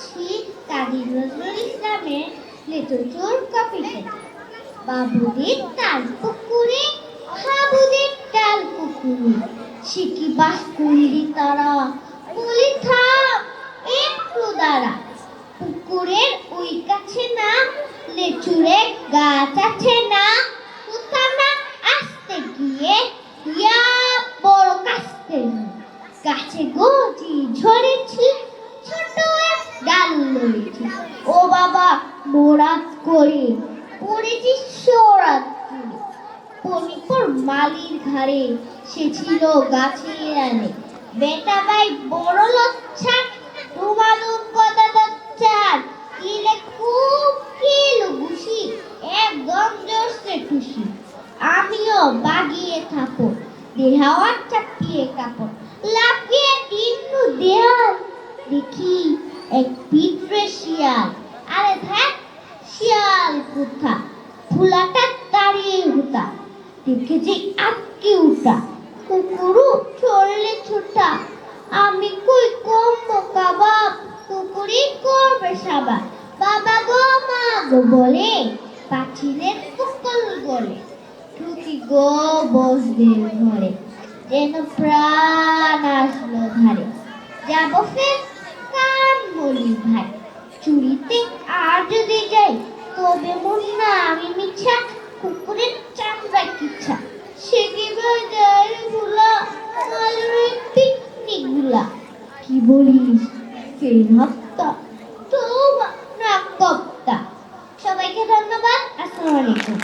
আছি কাজী নজরুল ইসলামের লিটলচোর কপিতে বাবুদের তাল পুকুরে, হাবুদের তাল পুকুরে। সে কি বাস করলি তারা? বলি থাম একটু দাঁড়া। পুকুরের ওই কাছে না, লেচুরে গাছ আছে না। কোথা না আসতে গিয়ে ইয়া বড় কাস্তে। গাছে গজি ঝরেছি ডাল ও বাবা মোরাত করে। পড়েছি সোরাত? করে পনিপুর মালির ঘাড়ে, সে ছিল গাছের আনে। বেটা ভাই, বড় লচ্ছার তোমালুম কথা দচ্ছার কিলে খুব কিলো ঘুষি, একদম জোরসে খুশি আমিও বাগিয়ে থাকো দেহাওয়ার চাপিয়ে কাপড়। দেহাল দেখি এক পিঁপড়ে শিয়াল। আরে দেখ শিয়াল কোথা? ফুলাটা দাঁড়িয়ে হুতা দেখে যে আটকে উঠা। কুকুরু চললে ছোটা। আমি কই কম কাবাব? কুকুরি করবে সাবা বাবা গো, মা গো বলে, পাখিদের কুকল গলে। ঠুকি গো বসদের ঘরে। যেন প্রাণ আসলো ধারে। যাব ফের বলি ভাই, চুরিতে আর যদি যাই, তবে মুন্না আমি মিছা, কুকুরের চামড়া কিচ্ছা। সে কীভাবে যায় ভুলা পিকনিকগুলা কি বলিস সেই হত্যা তো না কপ্তা সবাইকে ধন্যবাদ, আসসালামু আলাইকুম।